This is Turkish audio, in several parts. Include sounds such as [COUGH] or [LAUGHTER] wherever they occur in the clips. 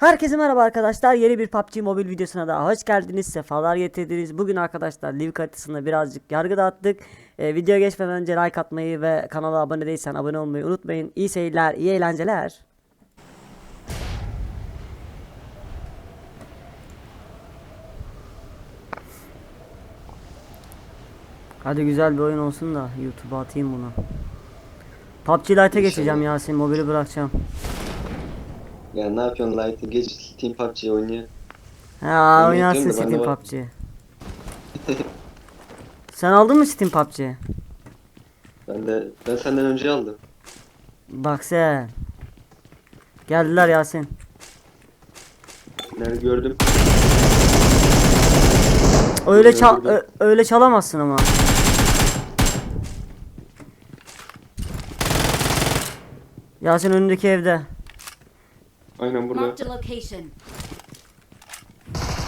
Herkese merhaba arkadaşlar. Yeni bir PUBG Mobile videosuna daha hoş geldiniz. Sefalar getirdiniz. Bugün arkadaşlar Live haritasında birazcık yargı dağıttık. Ee, videoya geçmeden önce like atmayı ve kanala abone değilsen abone olmayı unutmayın. İyi seyirler, iyi eğlenceler. Hadi güzel bir oyun olsun da YouTube'a atayım bunu. PUBG Lite'e geçeceğim Yasin. Mobili bırakacağım. Ya ne yapıyorsun Light'ı? Geç Team PUBG oynuyor. Ha Ben oynarsın da Steam var. PUBG. [LAUGHS] Sen aldın mı Steam PUBG? Ben de ben senden önce aldım. Bak sen. Geldiler Yasin. Nerede gördüm? Öyle çal ö- öyle çalamazsın ama. Yasin önündeki evde. Aynen burada. Marked a location.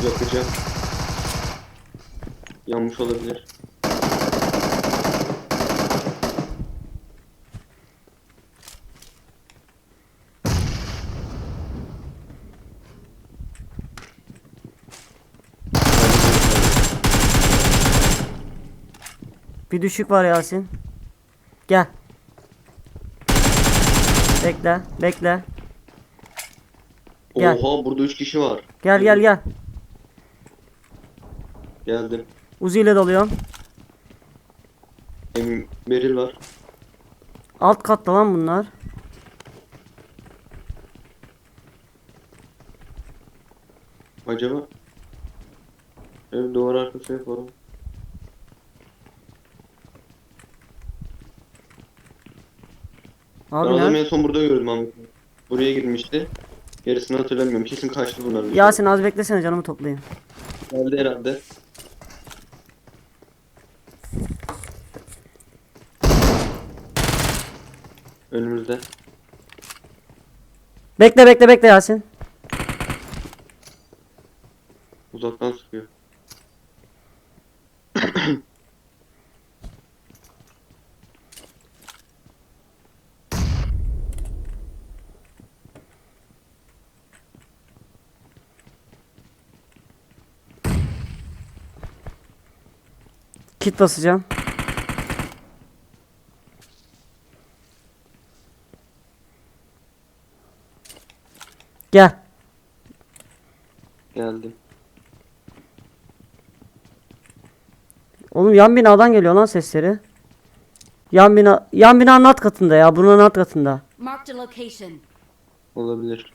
Yakacağım. Yanmış olabilir. Bir düşük var Yasin. Gel. Bekle, bekle. Gel. Oha burada 3 kişi var. Gel gel gel. Geldim. Uzi ile dalıyorum. Emin Beril var. Alt katta lan bunlar. Acaba? Evet duvar arkası yapalım. Abi ben adamı ne? en son burada gördüm Ahmet. Buraya girmişti. Gerisini hatırlamıyorum. Kesin kaçtı bunlar. Yasin az beklesene canımı toplayayım. Geldi herhalde. Önümüzde. Bekle bekle bekle Yasin. Uzaktan sıkıyor. [CLEARS THROAT] Kit basacağım. Gel. Geldim. Oğlum yan binadan geliyor lan sesleri. Yan bina yan binanın alt katında ya. Bunun alt katında. Marked a location. Olabilir.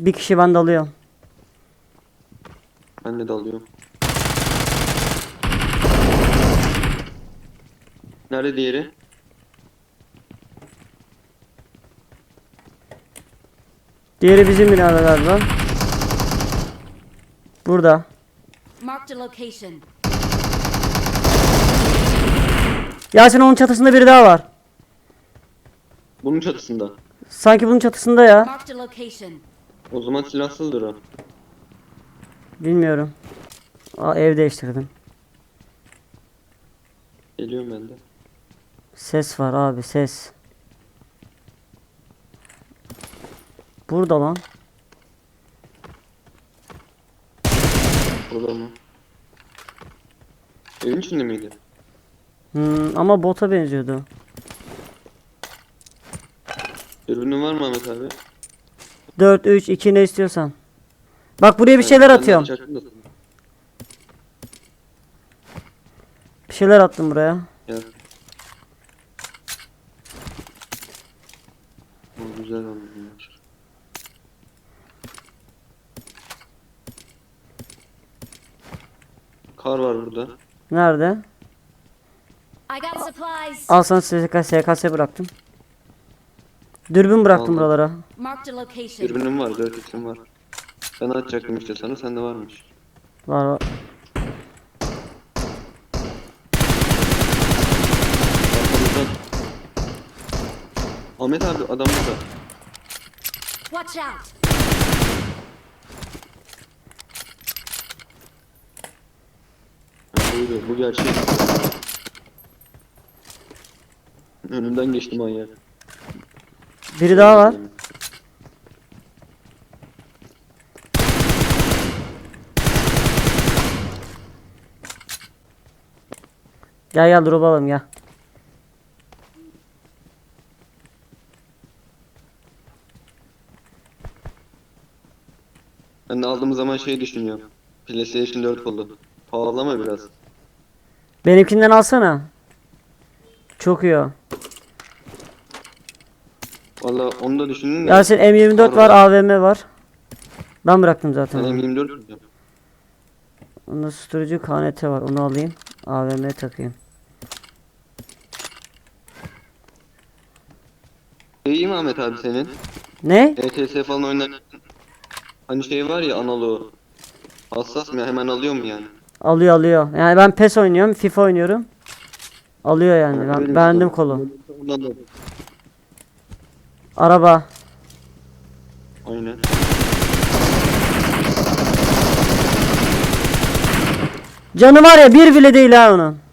Bir kişi ben dalıyorum. Ben de dalıyorum. Nerede diğeri? Diğeri bizim binada galiba. Burada. Marked a location. Yasin onun çatısında biri daha var. Bunun çatısında. Sanki bunun çatısında ya. Marked a location. O zaman silahsızdır o. Bilmiyorum. Aa, ev değiştirdim. Geliyorum ben de. Ses var abi ses. Burada lan. Burada mı? Evin içinde miydi? Hmm, ama bota benziyordu. Dürbünün var mı Ahmet abi? 4 3 2 ne istiyorsan. Bak buraya bir şeyler ben de atıyorum. Bir şeyler attım buraya. Gel. O güzel oldu bunlar. Kar var burada. Nerede? Al sana SKS, SKS bıraktım. Dürbün bıraktım Aldım. buralara. Dürbünüm var, 4 x'im var. Ben atacaktım işte sana, sende varmış. Var var. Arkamızdan. Ahmet abi adam burada. Watch out. Hayır bu gerçek. Önümden geçti manyak. Biri daha var. Gel gel drop alalım gel. Ben de aldığım zaman şey düşünüyorum. PlayStation 4 oldu. Pahalı mı biraz? Benimkinden alsana. Çok iyi o. Valla onu da düşündüm de. Yasin M24 var AVM var. Ben bıraktım zaten. Ben onu. M24 tutacağım. Onda susturucu KNT var onu alayım. AVM takayım. İyi mi Ahmet abi senin? Ne? ETS falan oynarken hani şey var ya analoğu. Hassas mı ya hemen alıyor mu yani? Alıyor alıyor. Yani ben PES oynuyorum, FIFA oynuyorum. Alıyor yani. Ben Benim beğendim işte. kolu. Ondan da. Araba. Aynen. Canı var ya bir bile değil ha onun.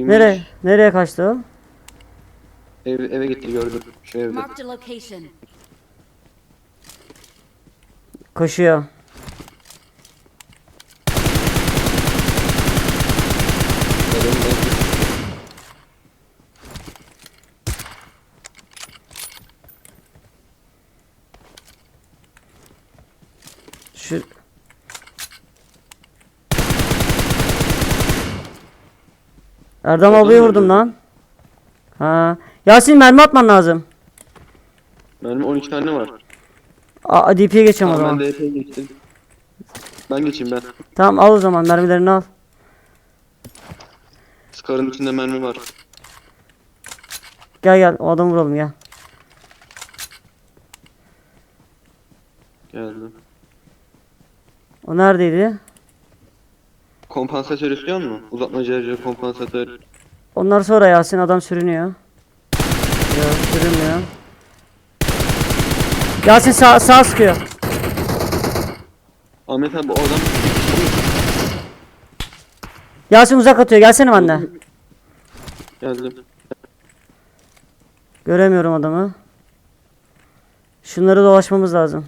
İyiymiş. Nereye? Nereye kaçtı o? Ev, eve gitti gördüm. Şu evde. Marked a location. Koşuyor. Şu Erdem Orada abiye vurdum lan. Ha. Yasin mermi atman lazım. Benim 12 tane var. Aa, DP'ye geçeceğim o Tamam zaman. ben epey geçtim. Ben geçeyim ben. Tamam al o zaman mermilerini al. Scar'ın içinde mermi var. Gel gel o adamı vuralım gel. Geldim. O neredeydi? Kompansatör istiyor musun? Uzatma şarjı, kompansatör. Onlar sonra Yasin adam sürünüyor. Yok sürünmüyor. Yasin sağ, sağ sıkıyor. Ahmet abi oradan Yasin uzak atıyor gelsene bende. geldim. Göremiyorum adamı. Şunları dolaşmamız lazım.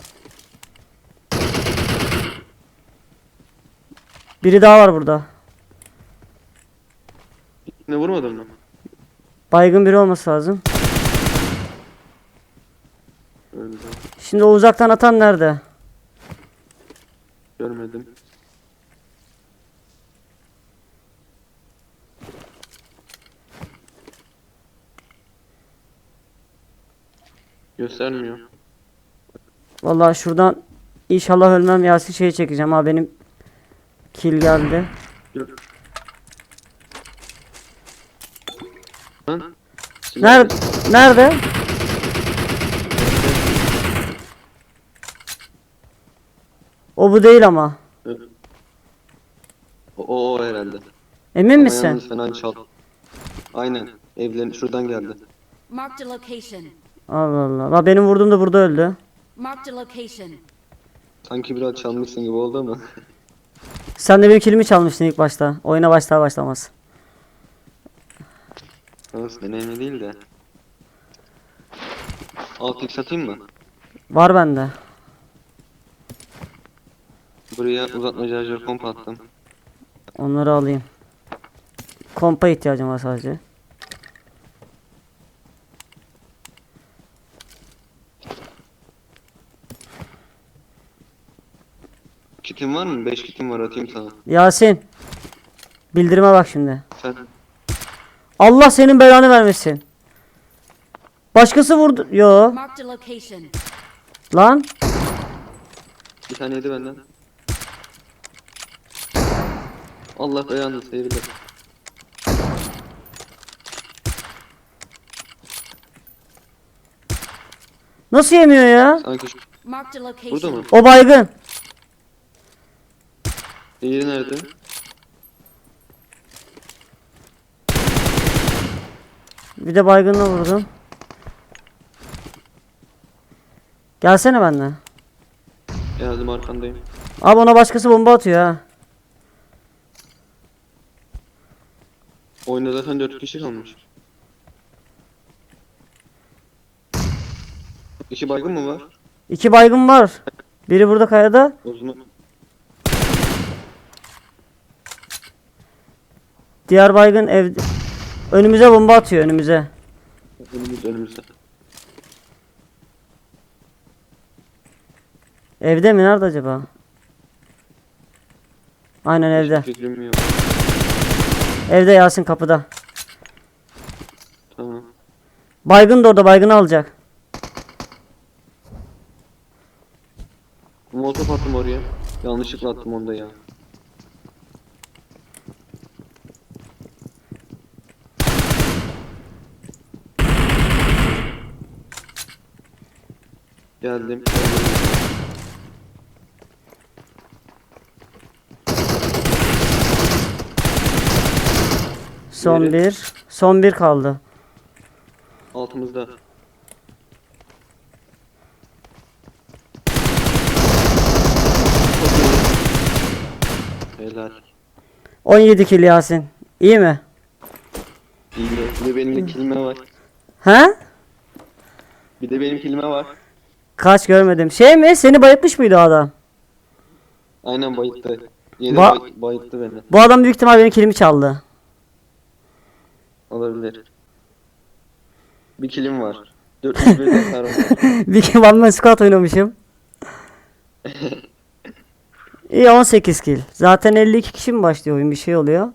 Biri daha var burada. Ne vurmadın mı? Baygın biri olması lazım. Öldü. Şimdi o uzaktan atan nerede? Görmedim. Göstermiyor. Vallahi şuradan inşallah ölmem Yasin şeyi çekeceğim ha benim kill geldi. Lan. Nerede? Nerede? O bu değil ama. O, o, o herhalde. Emin Ama misin? yalnız fena çal. Aynen. Evlerin şuradan geldi. Marked a location. Allah Allah. La benim vurduğum da burada öldü. Marked a location. Sanki biraz çalmışsın gibi oldu ama. [LAUGHS] Sen de benim killimi çalmıştın ilk başta. Oyuna başlar başlamaz. Nasıl önemli değil de. 6x atayım mı? Var bende. Buraya uzatma şarjör komp attım. Onları alayım. Kompa ihtiyacım var sadece. Kitin var mı? 5 kitim var atayım sana. Yasin. Bildirime bak şimdi. Sen Allah senin belanı vermesin. Başkası vurdu. Yo. Marked a location. Lan. bir tane yedi benden. Allah belanı sevgiler. Nasıl yemiyor ya? Sanki şu... Marked a location. Burada mı? O baygın. Diğeri nerede? Bir de baygınla vurdum. Gelsene benimle. Geldim arkandayım. Abi ona başkası bomba atıyor ha. Oyunda zaten 4 kişi kalmış. İşi baygın mı var? İki baygın var. Biri burada kayada. O zaman Diğer baygın evde. Önümüze bomba atıyor önümüze. önümüz önümüzde. Evde mi? Nerede acaba? Aynen evde. Hiçbir fikrim yok. Evde Yasin kapıda. Tamam. Baygın da orada baygını alacak. Molotof attım oraya. Yanlışlıkla attım onu da ya. Geldim. Son Diğeri? bir. Son bir kaldı. Altımızda. Helal. 17 kill Yasin. İyi mi? İyi. Bir de benim kilime var. He? Bir de benim kilime var. Kaç görmedim. Şey mi? Seni bayıltmış mıydı o adam? Aynen bayıttı. Yeni Ba- bay- bayıttı beni. Bu adam büyük ihtimal benim kilimi çaldı. Olabilir. Bir kilim var. [LAUGHS] 401 hasar var. bir iki one man squad oynamışım. [LAUGHS] İyi 18 kill. Zaten 52 kişi mi başlıyor oyun bir şey oluyor.